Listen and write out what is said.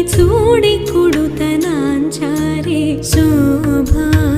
చూడి కొడుత